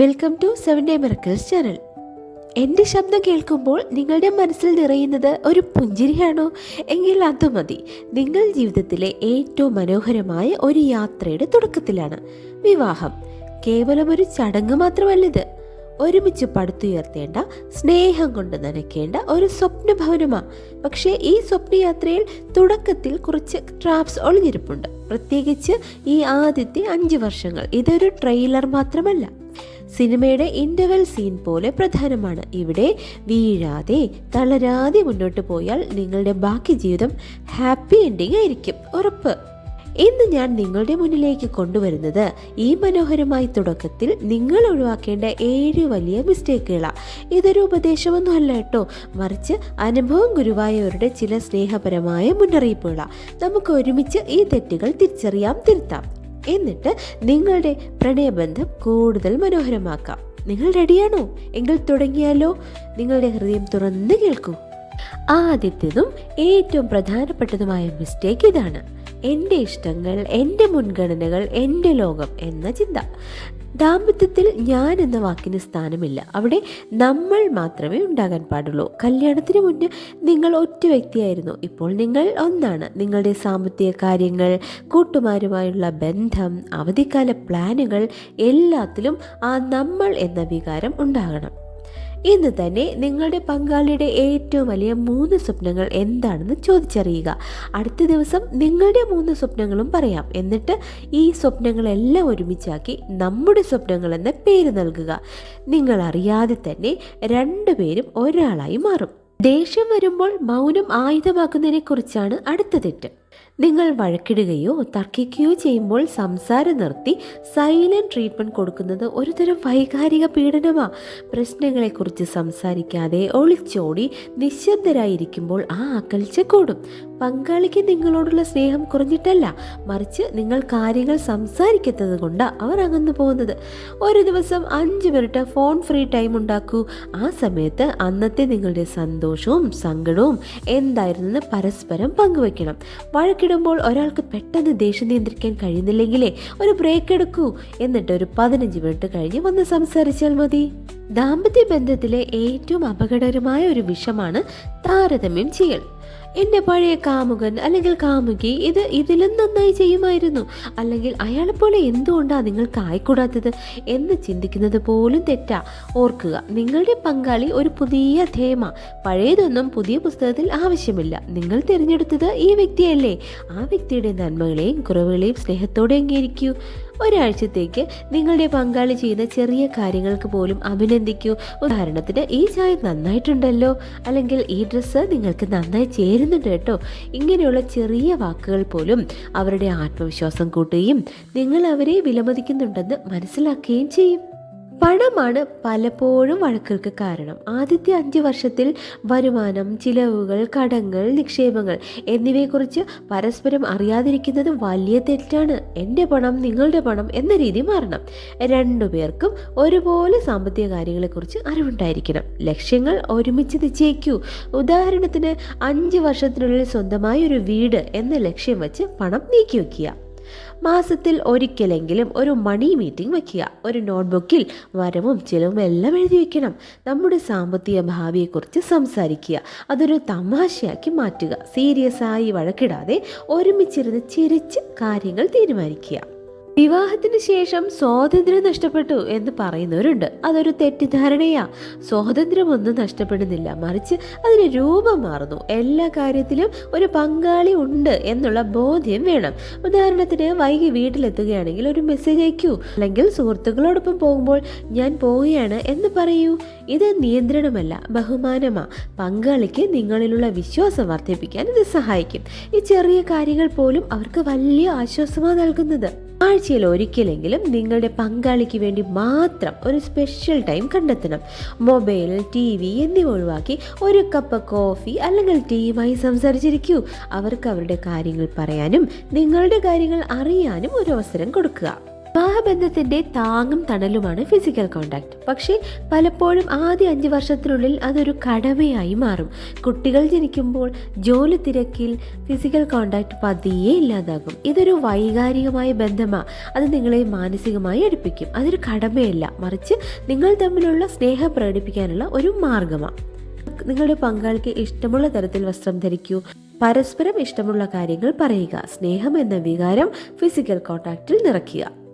Welcome to seven day miracles channel എന്റെ ശബ്ദം കേൾക്കുമ്പോൾ നിങ്ങളുടെ മനസ്സിൽ നിറയുന്നത് ഒരു പുഞ്ചിരിയാണോ? എങ്കിൽ അത് മതി. നിങ്ങൾ ജീവിതത്തിലെ ഏറ്റവും മനോഹരമായ ഒരു യാത്രയുടെ തുടക്കത്തിലാണ്. വിവാഹം. കേവലം ഒരു ചടങ്ങ് മാത്രമല്ലിത്. ഒരുമിച്ച് പടുത്തുയർത്തേണ്ട സ്നേഹം കൊണ്ട് നനയ്ക്കേണ്ട ഒരു സ്വപ്ന ഭവനമാ പക്ഷേ ഈ സ്വപ്നയാത്രയിൽ തുടക്കത്തിൽ കുറച്ച് ട്രാപ്സ് ഒളിഞ്ഞിരിപ്പുണ്ട്. പ്രത്യേകിച്ച് ഈ ആദ്യത്തെ അഞ്ച് വർഷങ്ങൾ. ഇതൊരു ട്രെയിലർ മാത്രമല്ല. സിനിമയുടെ ഇന്റർവെൽ സീൻ പോലെ പ്രധാനമാണ്. ഇവിടെ വീഴാതെ തളരാതെ മുന്നോട്ട് പോയാൽ നിങ്ങളുടെ ബാക്കി ജീവിതം ഹാപ്പി എൻഡിങ് ആയിരിക്കും. ഉറപ്പ്. ഇന്ന് ഞാൻ നിങ്ങളുടെ മുന്നിലേക്ക് കൊണ്ടുവരുന്നത് ഈ മനോഹരമായ തുടക്കത്തിൽ നിങ്ങൾ ഒഴിവാക്കേണ്ട ഏഴ് വലിയ മിസ്റ്റേക്കുകളാണ് ഇതൊരു ഉപദേശമൊന്നുമല്ല കേട്ടോ. മറിച്ച് അനുഭവം ഗുരുവായവരുടെ ചില സ്നേഹപരമായ മുന്നറിയിപ്പുകളാണ് നമുക്ക് ഒരുമിച്ച് ഈ തെറ്റുകൾ തിരിച്ചറിയാം തിരുത്താം. എന്നിട്ട് നിങ്ങളുടെ പ്രണയബന്ധം കൂടുതൽ മനോഹരമാക്കാം. നിങ്ങൾ റെഡിയാണോ എങ്കിൽ തുടങ്ങിയാലോ. നിങ്ങളുടെ ഹൃദയം തുറന്ന് കേൾക്കൂ. ആദ്യത്തേതും ഏറ്റവും പ്രധാനപ്പെട്ടതുമായ മിസ്റ്റേക്ക് ഇതാണ്. എന്റെ ഇഷ്ടങ്ങൾ എന്റെ മുൻഗണനകൾ എന്റെ ലോകം എന്ന ചിന്ത. ദാമ്പത്യത്തിൽ ഞാൻ എന്ന വാക്കിന് സ്ഥാനമില്ല. അവിടെ നമ്മൾ മാത്രമേ ഉണ്ടാകാൻ പാടുള്ളൂ. കല്യാണത്തിന് മുന്നേ നിങ്ങൾ ഒറ്റ വ്യക്തിയായിരുന്നു. ഇപ്പോൾ നിങ്ങൾ ഒന്നാണ്. നിങ്ങളുടെ സാമ്പത്തിക കാര്യങ്ങൾ കൂട്ടുമാരുമായുള്ള ബന്ധം അവധിക്കാല പ്ലാനുകൾ എല്ലാത്തിലും ആ നമ്മൾ എന്ന വികാരം ഉണ്ടാകണം. ഇന്ന് തന്നെ നിങ്ങളുടെ പങ്കാളിയുടെ ഏറ്റവും വലിയ മൂന്ന് സ്വപ്നങ്ങൾ എന്താണെന്ന് ചോദിച്ചറിയുക. അടുത്ത ദിവസം നിങ്ങളുടെ മൂന്ന് സ്വപ്നങ്ങളും പറയാം. എന്നിട്ട് ഈ സ്വപ്നങ്ങളെല്ലാം ഒരുമിച്ചാക്കി നമ്മുടെ സ്വപ്നങ്ങൾ എന്ന പേര് നൽകുക. നിങ്ങൾ അറിയാതെ തന്നെ രണ്ടുപേരും ഒരാളായി മാറും. ദേഷ്യം വരുമ്പോൾ മൗനം ആയുധമാക്കുന്നതിനെ കുറിച്ചാണ് അടുത്ത തെറ്റ്. നിങ്ങൾ വഴക്കിടുകയോ തർക്കിക്കുകയോ ചെയ്യുമ്പോൾ സംസാരം നിർത്തി സൈലന്റ് ട്രീറ്റ്മെന്റ് കൊടുക്കുന്നത് ഒരുതരം വൈകാരിക പീഡനമാണ് പ്രശ്നങ്ങളെക്കുറിച്ച് സംസാരിക്കാതെ ഒളിച്ചോടി നിശബ്ദരായിരിക്കുമ്പോൾ ആ അകൽച്ച കൂടും. പങ്കാളിക്ക് നിങ്ങളോടുള്ള സ്നേഹം കുറഞ്ഞിട്ടല്ല മറിച്ച് നിങ്ങൾ കാര്യങ്ങൾ സംസാരിക്കത്തത് കൊണ്ട് അവർ അകന്നു പോകുന്നത്. ഒരു ദിവസം അഞ്ച് മിനിറ്റ് ഫോൺ ഫ്രീ ടൈം ഉണ്ടാക്കൂ. ആ സമയത്ത് അന്നത്തെ നിങ്ങളുടെ സന്തോഷവും സങ്കടവും എന്തായിരുന്നെന്ന് പരസ്പരം പങ്കുവെക്കണം. വഴക്കിടുമ്പോൾ ഒരാൾക്ക് പെട്ടെന്ന് ദേഷ്യം നിയന്ത്രിക്കാൻ കഴിയുന്നില്ലെങ്കിലേ ഒരു ബ്രേക്ക് എടുക്കൂ എന്നിട്ട് ഒരു പതിനഞ്ച് മിനിറ്റ് കഴിഞ്ഞ് വന്ന് സംസാരിച്ചാൽ മതി. ദാമ്പത്യ ബന്ധത്തിലെ ഏറ്റവും അപകടകരമായ ഒരു വിഷമാണ് താരതമ്യം ചെയ്യൽ. എന്റെ പഴയ കാമുകൻ അല്ലെങ്കിൽ കാമുകി ഇത് ഇതിലും നന്നായി ചെയ്യുമായിരുന്നു. അല്ലെങ്കിൽ അയാളെ പോലെ എന്തുകൊണ്ടാണ് നിങ്ങൾക്ക് ആയിക്കൂടാത്തത്? എന്ന് ചിന്തിക്കുന്നത് പോലും തെറ്റാ. ഓർക്കുക നിങ്ങളുടെ പങ്കാളി ഒരു പുതിയ ധേമ. പഴയതൊന്നും പുതിയ പുസ്തകത്തിൽ ആവശ്യമില്ല. നിങ്ങൾ തിരഞ്ഞെടുത്തത് ഈ വ്യക്തിയല്ലേ. ആ വ്യക്തിയുടെ നന്മകളെയും കുറവുകളെയും സ്നേഹത്തോടെ അംഗീകരിക്കൂ. ഒരാഴ്ചത്തേക്ക് നിങ്ങളുടെ പങ്കാളി ചെയ്യുന്ന ചെറിയ കാര്യങ്ങൾക്ക് പോലും അഭിനന്ദിക്കൂ. ഉദാഹരണത്തിന് ഈ ചായ നന്നായിട്ടുണ്ടല്ലോ. അല്ലെങ്കിൽ ഈ ഡ്രസ്സ് നിങ്ങൾക്ക് നന്നായി ചേരുന്നുണ്ട് കേട്ടോ. ഇങ്ങനെയുള്ള ചെറിയ വാക്കുകൾ പോലും അവരുടെ ആത്മവിശ്വാസം കൂട്ടുകയും നിങ്ങൾ അവരെ വിലമതിക്കുന്നുണ്ടെന്ന് മനസ്സിലാക്കുകയും ചെയ്യും. പണമാണ് പലപ്പോഴും വഴക്കുകൾക്ക് കാരണം. ആദ്യത്തെ അഞ്ച് വർഷത്തിൽ വരുമാനം ചിലവുകൾ കടങ്ങൾ നിക്ഷേപങ്ങൾ എന്നിവയെക്കുറിച്ച് പരസ്പരം അറിയാതിരിക്കുന്നത് വലിയ തെറ്റാണ്. എന്റെ പണം നിങ്ങളുടെ പണം എന്ന രീതി മാറണം. രണ്ടുപേർക്കും ഒരുപോലെ സാമ്പത്തിക കാര്യങ്ങളെക്കുറിച്ച് അറിവുണ്ടായിരിക്കണം. ലക്ഷ്യങ്ങൾ ഒരുമിച്ച് നിശ്ചയിക്കൂ. ഉദാഹരണത്തിന് അഞ്ച് വർഷത്തിനുള്ളിൽ സ്വന്തമായ ഒരു വീട് എന്ന ലക്ഷ്യം വെച്ച് പണം നീക്കി വയ്ക്കുക മാസത്തിൽ ഒരിക്കലെങ്കിലും ഒരു മണി മീറ്റിംഗ് വയ്ക്കുക. ഒരു നോട്ട്ബുക്കിൽ വരവും ചിലവും എല്ലാം എഴുതി വയ്ക്കണം നമ്മുടെ സാമ്പത്തിക ഭാവിയെക്കുറിച്ച് സംസാരിക്കുക. അതൊരു തമാശയാക്കി മാറ്റുക. സീരിയസ് ആയി വഴക്കിടാതെ ഒരുമിച്ചിരുന്ന് ചിരിച്ച് കാര്യങ്ങൾ തീരുമാനിക്കുക. വിവാഹത്തിന് ശേഷം സ്വാതന്ത്ര്യം നഷ്ടപ്പെട്ടു എന്ന് പറയുന്നവരുണ്ട്. അതൊരു തെറ്റിദ്ധാരണയാ. സ്വാതന്ത്ര്യമൊന്നും നഷ്ടപ്പെടുന്നില്ല. മറിച്ച് അതിന് രൂപം മാറുന്നു. എല്ലാ കാര്യത്തിലും ഒരു പങ്കാളി ഉണ്ട് എന്നുള്ള ബോധ്യം വേണം. ഉദാഹരണത്തിന് വൈകി വീട്ടിലെത്തുകയാണെങ്കിൽ ഒരു മെസ്സേജ് അയക്കൂ. അല്ലെങ്കിൽ സുഹൃത്തുക്കളോടൊപ്പം പോകുമ്പോൾ ഞാൻ പോവുകയാണ് എന്ന് പറയൂ. ഇത് നിയന്ത്രണമല്ല ബഹുമാനമാ. പങ്കാളിക്ക് നിങ്ങളിലുള്ള വിശ്വാസം വർദ്ധിപ്പിക്കാൻ ഇത് സഹായിക്കും. ഈ ചെറിയ കാര്യങ്ങൾ പോലും അവർക്ക് വലിയ ആശ്വാസമാണ് നൽകുന്നത്. ആഴ്ചയിൽ ഒരിക്കലെങ്കിലും നിങ്ങളുടെ പങ്കാളിക്ക് വേണ്ടി മാത്രം ഒരു സ്പെഷ്യൽ ടൈം കണ്ടെത്തണം. മൊബൈൽ ടി വി എന്നിവ ഒഴിവാക്കി ഒരു കപ്പ് കോഫി അല്ലെങ്കിൽ ടീയുമായി സംസാരിച്ചിരിക്കൂ. അവർക്ക് അവരുടെ കാര്യങ്ങൾ പറയാനും നിങ്ങളുടെ കാര്യങ്ങൾ അറിയാനും ഒരു അവസരം കൊടുക്കുക. വിവാഹബന്ധത്തിന്റെ താങ്ങും തണലുമാണ് ഫിസിക്കൽ കോണ്ടാക്ട് പക്ഷേ പലപ്പോഴും ആദ്യ അഞ്ച് വർഷത്തിനുള്ളിൽ അതൊരു കടമയായി മാറും. കുട്ടികൾ ജനിക്കുമ്പോൾ ജോലി തിരക്കിൽ ഫിസിക്കൽ കോണ്ടാക്ട് പതിയെ ഇല്ലാതാകും. ഇതൊരു വൈകാരികമായ ബന്ധമാണ് അത് നിങ്ങളെ മാനസികമായി അടുപ്പിക്കും. അതൊരു കടമയല്ല. മറിച്ച് നിങ്ങൾ തമ്മിലുള്ള സ്നേഹം പ്രകടിപ്പിക്കാനുള്ള ഒരു മാർഗമാണ് നിങ്ങളുടെ പങ്കാളിക്ക് ഇഷ്ടമുള്ള തരത്തിൽ വസ്ത്രം ധരിക്കൂ. പരസ്പരം ഇഷ്ടമുള്ള കാര്യങ്ങൾ പറയുക. സ്നേഹം എന്ന വികാരം ഫിസിക്കൽ കോണ്ടാക്റ്റിൽ നിറയ്ക്കുക.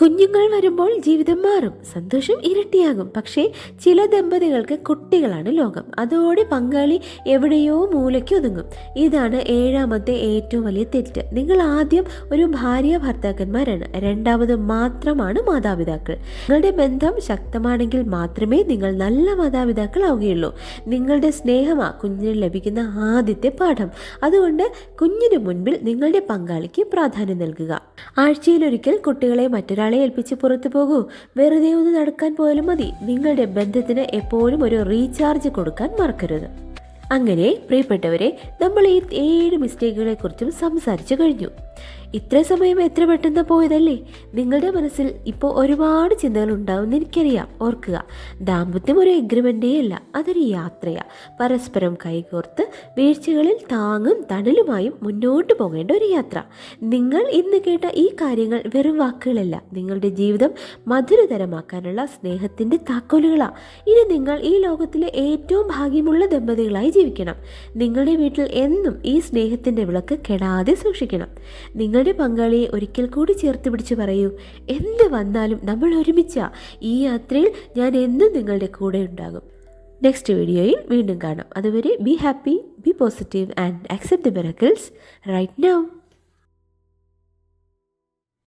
കുഞ്ഞുങ്ങൾ വരുമ്പോൾ ജീവിതം മാറും സന്തോഷം ഇരട്ടിയാകും. പക്ഷേ ചില ദമ്പതികൾക്ക് കുട്ടികളാണ് ലോകം. അതോടെ പങ്കാളി എവിടെയോ മൂലയ്ക്ക് ഒതുങ്ങും. ഇതാണ് ഏഴാമത്തെ ഏറ്റവും വലിയ തെറ്റ്. നിങ്ങൾ ആദ്യം ഒരു ഭാര്യ ഭർത്താക്കന്മാരാണ്. രണ്ടാമത് മാത്രമാണ് മാതാപിതാക്കൾ. നിങ്ങളുടെ ബന്ധം ശക്തമാണെങ്കിൽ മാത്രമേ നിങ്ങൾ നല്ല മാതാപിതാക്കൾ ആവുകയുള്ളൂ നിങ്ങളുടെ സ്നേഹമാ കുഞ്ഞിന് ലഭിക്കുന്ന ആദ്യത്തെ പാഠം. അതുകൊണ്ട് കുഞ്ഞിന് മുൻപിൽ നിങ്ങളുടെ പങ്കാളിക്ക് പ്രാധാന്യം നൽകുക. ആഴ്ചയിലൊരിക്കൽ കുട്ടികളെ മറ്റൊരാളെ ഏൽപ്പിച്ച് പുറത്തു പോകൂ. വെറുതെ ഒന്ന് നടക്കാൻ പോയാലും മതി. നിങ്ങളുടെ ബന്ധത്തിന് എപ്പോഴും ഒരു റീചാർജ് കൊടുക്കാൻ മറക്കരുത്. അങ്ങനെ പ്രിയപ്പെട്ടവരെ നമ്മൾ ഈ ഏഴ് മിസ്റ്റേക്കുകളെ കുറിച്ചും സംസാരിച്ചു കഴിഞ്ഞു. ഇത്ര സമയം എത്ര പെട്ടെന്ന് പോയതല്ലേ? നിങ്ങളുടെ മനസ്സിൽ ഇപ്പോൾ ഒരുപാട് ചിന്തകൾ ഉണ്ടാവുമെന്ന് എനിക്കറിയാം. ഓർക്കുക ദാമ്പത്യം ഒരു എഗ്രിമെന്റേ അല്ല അതൊരു യാത്രയാണ് പരസ്പരം കൈകോർത്ത് വീഴ്ചകളിൽ താങ്ങും തണലുമായും മുന്നോട്ട് പോകേണ്ട ഒരു യാത്ര. നിങ്ങൾ ഇന്ന് കേട്ട ഈ കാര്യങ്ങൾ വെറും വാക്കുകളല്ല. നിങ്ങളുടെ ജീവിതം മധുരതരമാക്കാനുള്ള സ്നേഹത്തിന്റെ താക്കോലുകളാണ് ഇനി നിങ്ങൾ ഈ ലോകത്തിലെ ഏറ്റവും ഭാഗ്യമുള്ള ദമ്പതികളായി ജീവിക്കണം. നിങ്ങളുടെ വീട്ടിൽ എന്നും ഈ സ്നേഹത്തിന്റെ വിളക്ക് കെടാതെ സൂക്ഷിക്കണം. നിങ്ങളുടെ പങ്കാളിയെ ഒരിക്കൽ കൂടി ചേർത്ത് പിടിച്ച് പറയൂ. എന്ത് വന്നാലും നമ്മൾ ഒരുമിച്ചാ. ഈ യാത്രയിൽ ഞാൻ എന്നും നിങ്ങളുടെ കൂടെ ഉണ്ടാകും. നെക്സ്റ്റ് വീഡിയോയിൽ വീണ്ടും കാണാം. അതുവരെ be happy be positive and accept the miracles right now